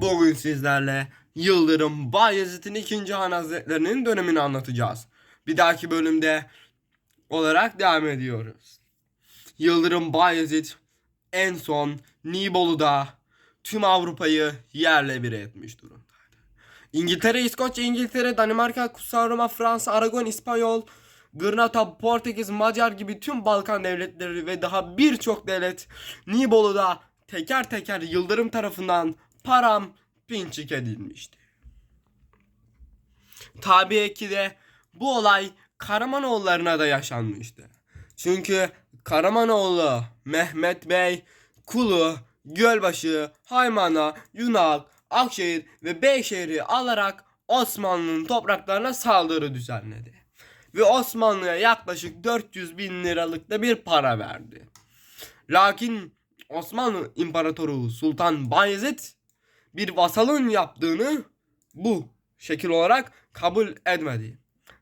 Bugün sizlerle Yıldırım Bayezid'in 2. Han Hazretlerinin dönemini anlatacağız. Bir dahaki bölümde olarak devam ediyoruz. Yıldırım Bayezid en son Nibolu'da tüm Avrupa'yı yerle bir etmiş durumdaydı. İngiltere, İskoçya, İngiltere, Danimarka, Kutsal Roma, Fransa, Aragon, İspanyol, Gırnata, Portekiz, Macar gibi tüm Balkan devletleri ve daha birçok devlet Nibolu'da teker teker Yıldırım tarafından param pinçik edilmişti. Tabii ki de bu olay Karamanoğullarına da yaşanmıştı. Çünkü Karamanoğlu Mehmet Bey Kulu, Gölbaşı, Haymana, Yunak, Akşehir ve Beyşehir'i alarak Osmanlı'nın topraklarına saldırı düzenledi. Ve Osmanlı'ya yaklaşık 400 bin liralık da bir para verdi. Lakin Osmanlı İmparatoru Sultan Bayezid bir vasalın yaptığını bu şekil olarak kabul etmedi.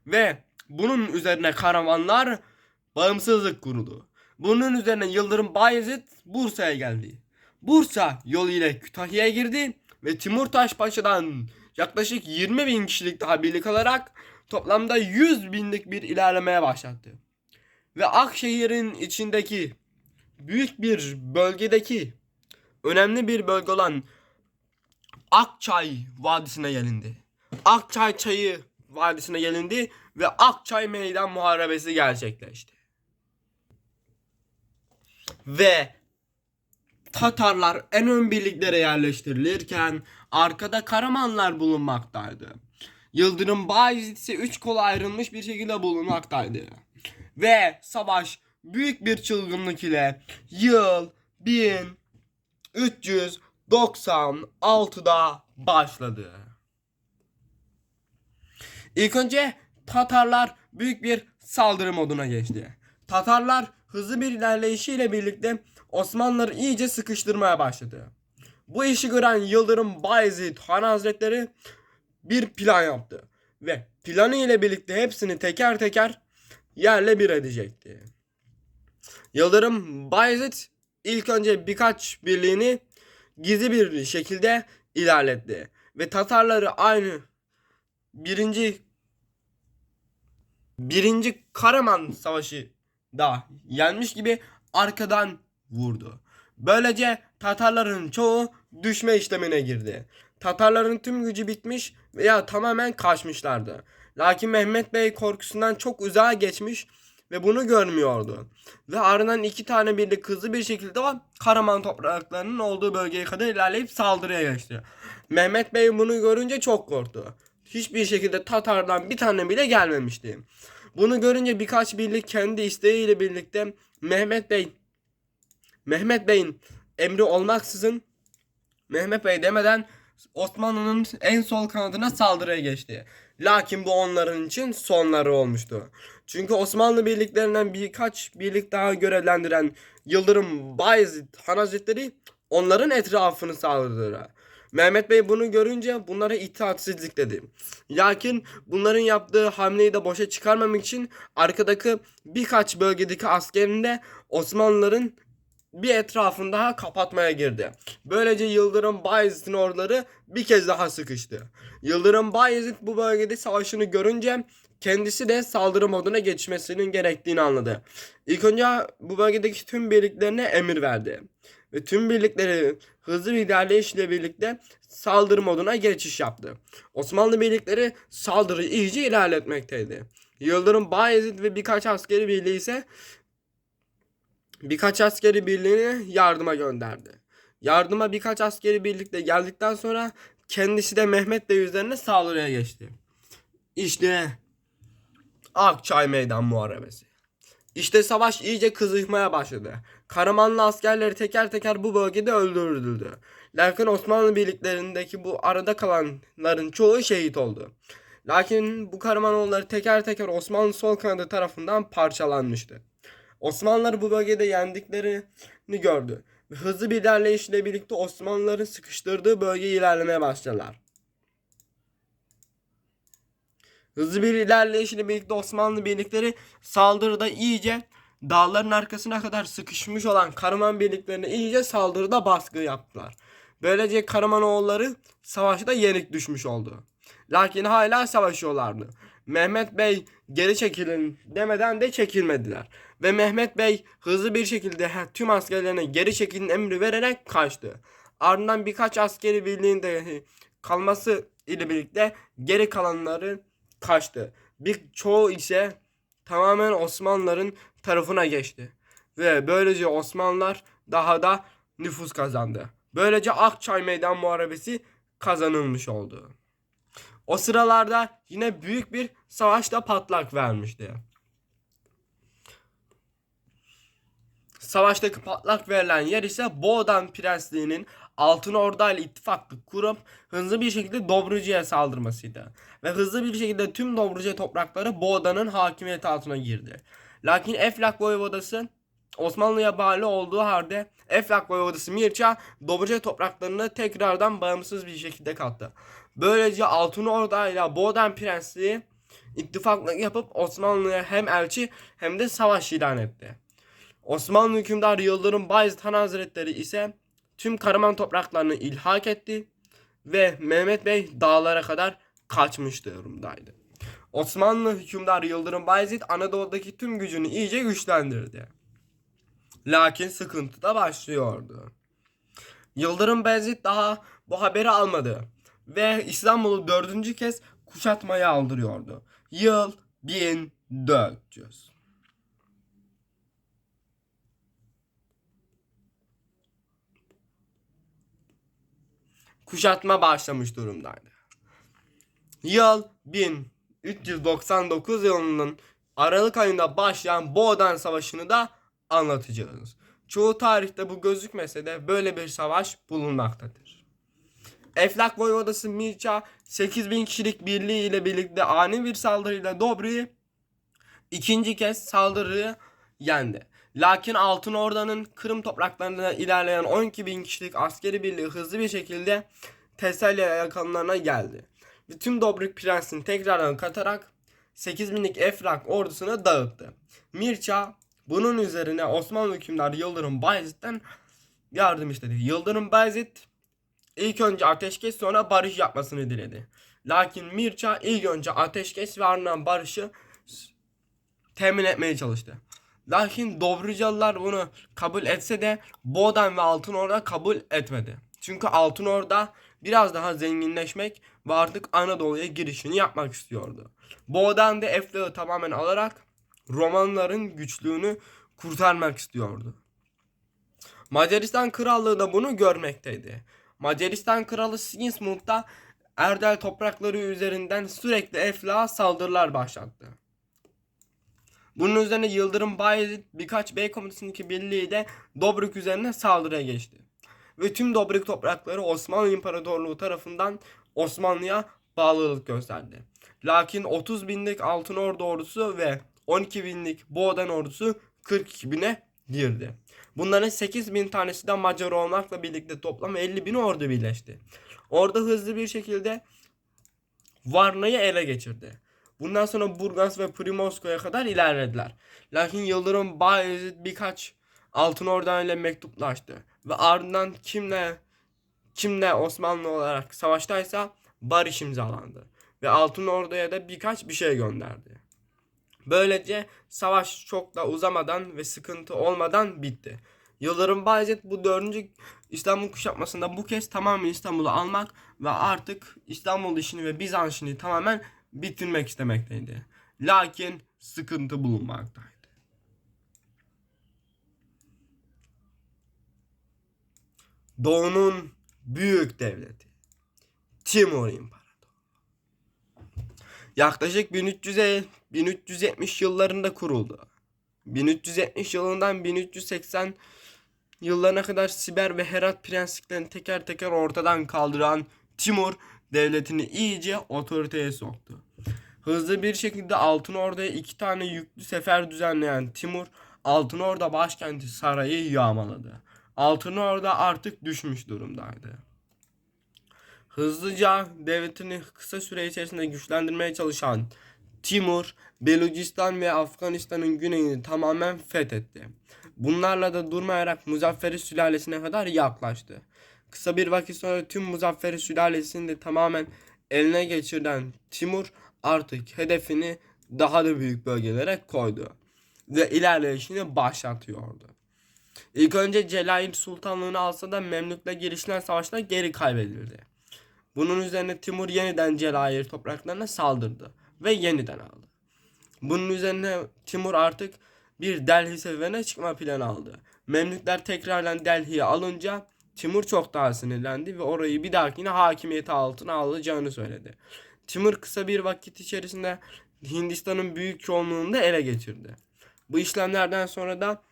Ve bunun üzerine karavanlar bağımsızlık kurulu. Bunun üzerine Yıldırım Bayezid Bursa'ya geldi. Bursa yolu ile Kütahya'ya girdi ve Timurtaş Paşa'dan yaklaşık 20 bin kişilik daha birlik alarak toplamda 100 binlik bir ilerlemeye başlattı. Ve Akşehir'in içindeki büyük bir bölgedeki önemli bir bölge olan Akçay Vadisi'ne gelindi. Akçay Çayı Vadisi'ne gelindi ve Akçay Meydan Muharebesi gerçekleşti. Ve Tatarlar en ön birliklere yerleştirilirken arkada Karamanlar bulunmaktaydı. Yıldırım Bayezid ise üç kola ayrılmış bir şekilde bulunmaktaydı. Ve savaş büyük bir çılgınlık ile yıl 1396'da başladı. İlk önce Tatarlar büyük bir saldırı moduna geçti. Tatarlar hızlı bir ilerleyişiyle birlikte Osmanlıları iyice sıkıştırmaya başladı. Bu işi gören Yıldırım Bayezid Han Hazretleri bir plan yaptı ve planı ile birlikte hepsini teker teker yerle bir edecekti. Yıldırım Bayezid ilk önce birkaç birliğini gizli bir şekilde ilerletti ve Tatarları aynı birinci birinci Karaman Savaşı da yenmiş gibi arkadan vurdu. Böylece Tatarların çoğu düşme işlemine girdi. Tatarların tüm gücü bitmiş veya tamamen kaçmışlardı. Lakin Mehmet Bey korkusundan çok uzağa geçmiş ve bunu görmüyordu. Ve ardından iki tane birlik hızlı bir şekilde Karaman topraklarının olduğu bölgeye kadar ilerleyip saldırıya geçti. Mehmet Bey bunu görünce çok korktu. Hiçbir şekilde Tatar'dan bir tane bile gelmemişti. Bunu görünce birkaç birlik kendi isteğiyle birlikte Mehmet Bey Mehmet Bey'in emri olmaksızın Mehmet Bey demeden Osmanlı'nın en sol kanadına saldırıya geçti. Lakin bu onların için sonları olmuştu. Çünkü Osmanlı birliklerinden birkaç birlik daha görevlendiren Yıldırım Bayezid Han Hazretleri onların etrafını sağladılar. Mehmet Bey bunu görünce bunlara itaatsizlik dedi. Lakin bunların yaptığı hamleyi de boşa çıkarmamak için arkadaki birkaç bölgedeki askerini de Osmanlıların bir etrafını daha kapatmaya girdi. Böylece Yıldırım Bayezid'in orduları bir kez daha sıkıştı. Yıldırım Bayezid bu bölgede savaşını görünce kendisi de saldırı moduna geçmesinin gerektiğini anladı. İlk önce bu bölgedeki tüm birliklerine emir verdi. Ve tüm birlikleri hızlı bir ilerleyişle birlikte saldırı moduna geçiş yaptı. Osmanlı birlikleri saldırıyı iyice ilerletmekteydi. Yıldırım Bayezid ve birkaç askeri birliği ise birkaç askeri birliğini yardıma gönderdi. Yardıma birkaç askeri birlikte geldikten sonra kendisi de Mehmet Bey üzerine saldırıya geçti. İşte Akçay Meydan Muharebesi. İşte savaş iyice kızışmaya başladı. Karamanlı askerleri teker teker bu bölgede öldürüldü. Lakin Osmanlı birliklerindeki bu arada kalanların çoğu şehit oldu. Lakin bu Karamanoğulları teker teker Osmanlı sol kanadı tarafından parçalanmıştı. Osmanlılar bu bölgede yendiklerini gördü. Hızlı bir ilerleyişle birlikte Osmanlıların sıkıştırdığı bölgeye ilerlemeye başladılar. Hızlı bir ilerleyişle birlikte Osmanlı birlikleri saldırıda iyice dağların arkasına kadar sıkışmış olan Karaman birliklerine iyice saldırıda baskı yaptılar. Böylece Karamanoğulları savaşta yenik düşmüş oldu. Lakin hala savaşıyorlardı. Mehmet Bey geri çekilin demeden de çekilmediler. Ve Mehmet Bey hızlı bir şekilde tüm askerlerine geri çekilin emri vererek kaçtı. Ardından birkaç askeri birliğin de kalması ile birlikte geri kalanları kaçtı. Bir çoğu ise tamamen Osmanlıların tarafına geçti. Ve böylece Osmanlılar daha da nüfus kazandı. Böylece Akçay Meydan Muharebesi kazanılmış oldu. O sıralarda yine büyük bir savaşta patlak vermişti. Savaştaki patlak verilen yer ise Boğdan Prensliği'nin Altın Orda ile ittifaklık kurup hızlı bir şekilde Dobruca'ya saldırmasıydı. Ve hızlı bir şekilde tüm Dobruca toprakları Boğda'nın hakimiyeti altına girdi. Lakin Eflak Voyvodası Osmanlı'ya bağlı olduğu halde Eflak Voyvodası Mirça Dobruca topraklarını tekrardan bağımsız bir şekilde kattı. Böylece Altın Orda ile Boğdan Prensliği ittifaklık yapıp Osmanlı'ya hem elçi hem de savaş ilan etti. Osmanlı hükümdarı Yıldırım Bayezid Han Hazretleri ise tüm Karaman topraklarını ilhak etti ve Mehmet Bey dağlara kadar kaçmış durumdaydı. Osmanlı hükümdarı Yıldırım Bayezid Anadolu'daki tüm gücünü iyice güçlendirdi. Lakin sıkıntı da başlıyordu. Yıldırım Bayezid daha bu haberi almadı ve İstanbul'u dördüncü kez kuşatmaya aldırıyordu. Yıl 1400. kuşatma başlamış durumdaydı. Yıl 1399 yılının Aralık ayında başlayan Boğdan Savaşı'nı da anlatacağız. Çoğu tarihte bu gözükmese de böyle bir savaş bulunmaktadır. Eflak Voyvodası Mirça 8000 kişilik birliği ile birlikte ani bir saldırıyla Dobru'yu ikinci kez saldırıyı yendi. Lakin Altın Orda'nın Kırım topraklarına ilerleyen 12 bin kişilik askeri birliği hızlı bir şekilde Teselya yakınlarına geldi. Ve tüm Dobruk Prens'ini tekrardan katarak 8 binlik Efrak ordusunu dağıttı. Mirça bunun üzerine Osmanlı hükümdarı Yıldırım Bayezid'den yardım istedi. Yıldırım Bayezid ilk önce ateşkes sonra barış yapmasını diledi. Lakin Mirça ilk önce ateşkes ve ardından barışı temin etmeye çalıştı. Lakin Dobrucalılar bunu kabul etse de Boğdan ve Altın Orda kabul etmedi. Çünkü Altın Orda biraz daha zenginleşmek ve artık Anadolu'ya girişini yapmak istiyordu. Boğdan da Eflak'ı tamamen alarak Romanların güçlüğünü kurtarmak istiyordu. Macaristan Krallığı da bunu görmekteydi. Macaristan Kralı Sigismund da Erdel toprakları üzerinden sürekli Eflak'a saldırılar başlattı. Bunun üzerine Yıldırım Bayezid birkaç bey komutasındaki birliği de Dobruk üzerine saldırıya geçti. Ve tüm Dobruk toprakları Osmanlı İmparatorluğu tarafından Osmanlı'ya bağlılık gösterdi. Lakin 30 binlik Altın Ordu ordusu ve 12 binlik Boğdan ordusu 42 bine girdi. Bunların 8 bin tanesi de Macar olmakla birlikte toplam 50 bin ordu birleşti. Orada hızlı bir şekilde Varna'yı ele geçirdi. Bundan sonra Burgaz ve Primorsko'ya kadar ilerlediler. Lakin Yıldırım Bayezid birkaç Altın Orda ile mektuplaştı. Ve ardından kimle kimle Osmanlı olarak savaştaysa barış imzalandı. Ve Altın Ordu'ya da birkaç bir şey gönderdi. Böylece savaş çok da uzamadan ve sıkıntı olmadan bitti. Yıldırım Bayezid bu dördüncü İstanbul kuşatmasında bu kez tamamen İstanbul'u almak ve artık İstanbul işini ve Bizans işini tamamen bitirmek istemekteydi. Lakin sıkıntı bulunmaktaydı. Doğu'nun büyük devleti Timur İmparatorluğu. Yaklaşık 1300'e 1370 yıllarında kuruldu. 1370 yılından 1380 yıllarına kadar Siber ve Herat prensliklerini teker teker ortadan kaldıran Timur devletini iyice otoriteye soktu. Hızlı bir şekilde Altın Ordu'ya iki tane yüklü sefer düzenleyen Timur, Altın Orda başkenti sarayı yağmaladı. Altın Orda artık düşmüş durumdaydı. Hızlıca devletini kısa süre içerisinde güçlendirmeye çalışan Timur, Belucistan ve Afganistan'ın güneyini tamamen fethetti. Bunlarla da durmayarak Muzafferi sülalesine kadar yaklaştı. Kısa bir vakit sonra tüm Muzafferi sülalesini de tamamen eline geçiren Timur artık hedefini daha da büyük bölgelere koydu ve ilerleyişini başlatıyordu. İlk önce Celahir Sultanlığını alsa da Memlük'le girişilen savaşta geri kaybedildi. Bunun üzerine Timur yeniden Celahir topraklarına saldırdı ve yeniden aldı. Bunun üzerine Timur artık bir Delhi seferine çıkma planı aldı. Memlükler tekrardan Delhi'yi alınca Timur çok daha sinirlendi ve orayı bir dahakine hakimiyeti altına alacağını söyledi. Timur kısa bir vakit içerisinde Hindistan'ın büyük çoğunluğunu da ele geçirdi. Bu işlemlerden sonra da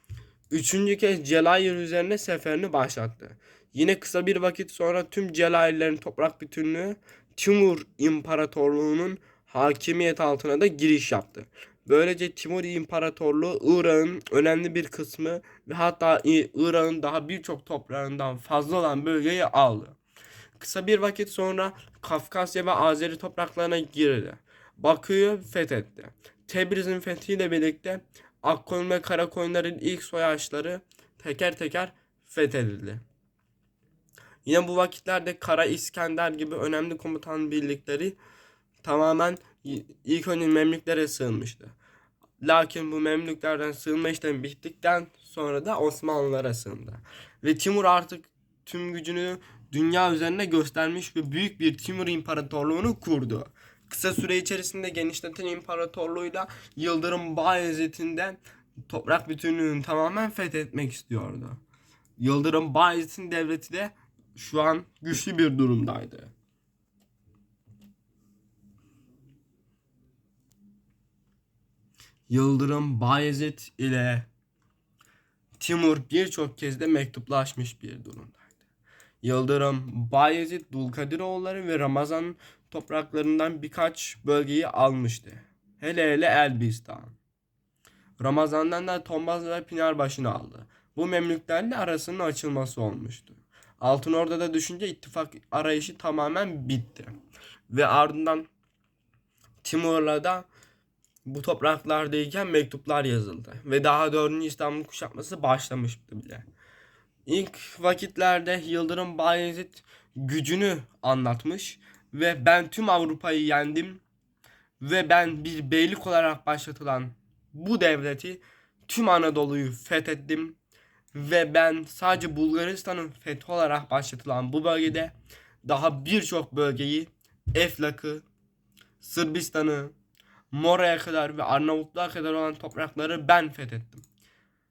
üçüncü kez Celayir üzerine seferini başlattı. Yine kısa bir vakit sonra tüm Celayirlerin toprak bütünlüğü Timur İmparatorluğu'nun hakimiyet altına da giriş yaptı. Böylece Timur İmparatorluğu Irak'ın önemli bir kısmı ve hatta Irak'ın daha birçok toprağından fazla olan bölgeyi aldı. Kısa bir vakit sonra Kafkasya ve Azeri topraklarına girdi. Bakü'yü fethetti. Tebriz'in fethiyle birlikte Akkoyun ve Karakoyunların ilk soyaçları teker teker fethedildi. Yine bu vakitlerde Kara İskender gibi önemli komutan birlikleri tamamen ilk önce Memlüklere sığınmıştı. Lakin bu Memlüklerden sığınma işlemi bittikten sonra da Osmanlılara sığındı. Ve Timur artık tüm gücünü dünya üzerine göstermiş ve büyük bir Timur İmparatorluğunu kurdu. Kısa süre içerisinde genişleten imparatorluğuyla Yıldırım Bayezid'in de toprak bütünlüğünü tamamen fethetmek istiyordu. Yıldırım Bayezid'in devleti de şu an güçlü bir durumdaydı. Yıldırım Bayezid ile Timur birçok kez de mektuplaşmış bir durumdaydı. Yıldırım Bayezid, Dulkadiroğulları ve Ramazan topraklarından birkaç bölgeyi almıştı. Hele hele Elbistan. Ramazan'dan da Tombaz ve Pınarbaşı'nı aldı. Bu Memlüklerle arasının açılması olmuştu. Altın Ordu'da düşünce ittifak arayışı tamamen bitti. Ve ardından Timur'la da bu topraklardayken mektuplar yazıldı. Ve daha 4. İstanbul kuşatması başlamıştı bile. İlk vakitlerde Yıldırım Bayezid gücünü anlatmış ve ben tüm Avrupa'yı yendim ve ben bir beylik olarak başlatılan bu devleti tüm Anadolu'yu fethettim ve ben sadece Bulgaristan'ın fethi olarak başlatılan bu bölgede daha birçok bölgeyi Eflak'ı, Sırbistan'ı, Mora'ya kadar ve Arnavutluğa kadar olan toprakları ben fethettim.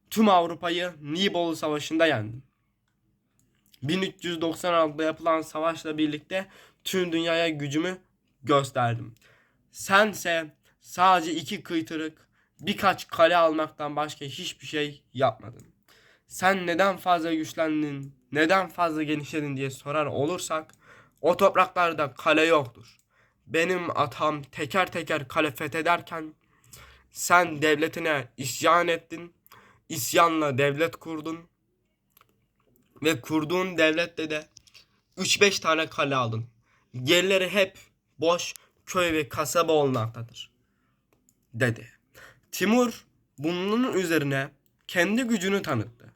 Tüm Avrupa'yı Nibolu Savaşı'nda yendim. 1396'da yapılan savaşla birlikte tüm dünyaya gücümü gösterdim. Sense sadece iki kıytırık, birkaç kale almaktan başka hiçbir şey yapmadın. Sen neden fazla güçlendin, neden fazla genişledin diye sorar olursak o topraklarda kale yoktur. Benim atam teker teker kale fethederken sen devletine isyan ettin, isyanla devlet kurdun ve kurduğun devlette de 3-5 tane kale aldın. Gerileri hep boş köy ve kasaba olmaktadır. Dedi. Timur bunun üzerine kendi gücünü tanıttı.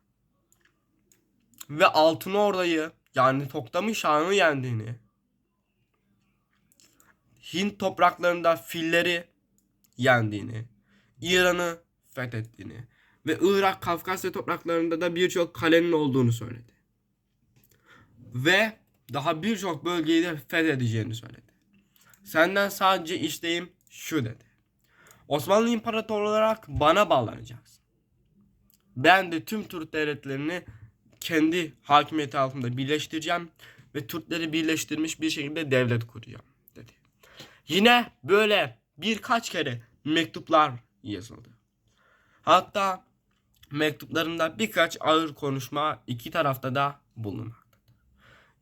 Ve Altın Ordu'yu yani Toktam'ın Şah'ını yendiğini, Hint topraklarında filleri yendiğini, İran'ı fethettiğini ve Irak, Kafkasya topraklarında da birçok kalenin olduğunu söyledi. Ve daha birçok bölgeyi de fethedeceğini söyledi. Senden sadece isteğim şu dedi. Osmanlı İmparatorluğu olarak bana bağlanacaksın. Ben de tüm Türk devletlerini kendi hakimiyeti altında birleştireceğim ve Türkleri birleştirmiş bir şekilde devlet kuracağım. Yine böyle birkaç kere mektuplar yazıldı. Hatta mektuplarında birkaç ağır konuşma iki tarafta da bulunmaktadır.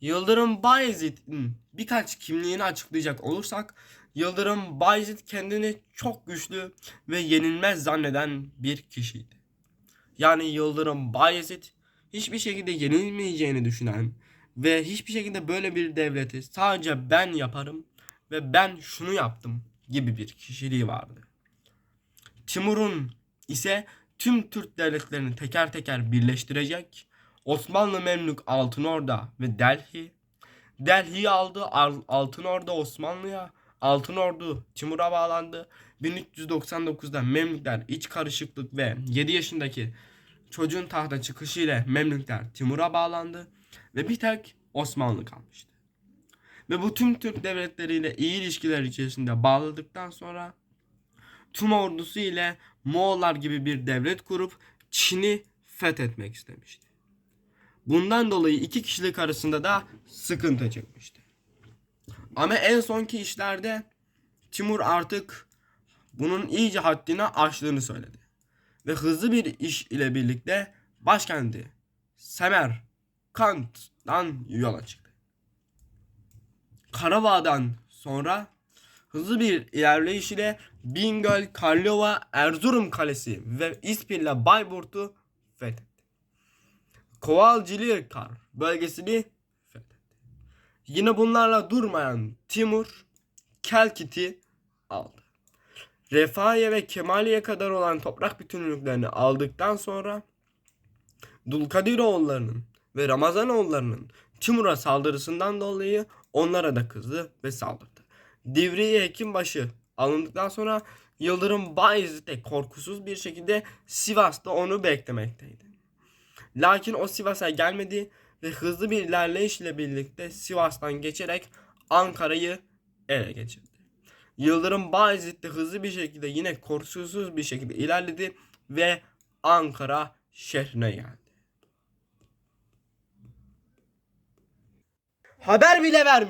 Yıldırım Bayezid'in birkaç kimliğini açıklayacak olursak Yıldırım Bayezid kendini çok güçlü ve yenilmez zanneden bir kişiydi. Yani Yıldırım Bayezid hiçbir şekilde yenilmeyeceğini düşünen ve hiçbir şekilde böyle bir devleti sadece ben yaparım ve ben şunu yaptım gibi bir kişiliği vardı. Timur'un ise tüm Türk devletlerini teker teker birleştirecek, Osmanlı Memlük Altınorda ve Delhi. Delhi'yi aldı Al- Altınorda Osmanlı'ya. Altınordu Timur'a bağlandı. 1399'da Memlükler iç karışıklık ve 7 yaşındaki çocuğun tahta çıkışı ile Memlükler Timur'a bağlandı. Ve bir tek Osmanlı kalmıştı. Ve bu tüm Türk devletleriyle iyi ilişkiler içerisinde bağladıktan sonra tüm ordusu ile Moğollar gibi bir devlet kurup Çin'i fethetmek istemişti. Bundan dolayı iki kişilik arasında da sıkıntı çıkmıştı. Ama en sonki işlerde Timur artık bunun iyice haddini aştığını söyledi. Ve hızlı bir iş ile birlikte başkenti Semer Kant'tan yola çıktı. Karabağ'dan sonra hızlı bir ilerleyiş ile Bingöl, Karlova, Erzurum Kalesi ve İspir'le Bayburt'u fethetti. Kovalcılıkar bölgesini fethetti. Yine bunlarla durmayan Timur Kelkit'i aldı. Refahiye ve Kemaliye kadar olan toprak bütünlüklerini aldıktan sonra Dulkadiroğullarının ve Ramazanoğullarının Timur'a saldırısından dolayı onlara da kızdı ve saldırdı. Divriği Hekimbaşı alındıktan sonra Yıldırım Bayezid de korkusuz bir şekilde Sivas'ta onu beklemekteydi. Lakin o Sivas'a gelmedi ve hızlı bir ilerleyiş ile birlikte Sivas'tan geçerek Ankara'yı ele geçirdi. Yıldırım Bayezid de hızlı bir şekilde yine korkusuz bir şekilde ilerledi ve Ankara şehrine geldi. Haber bile vermiyor.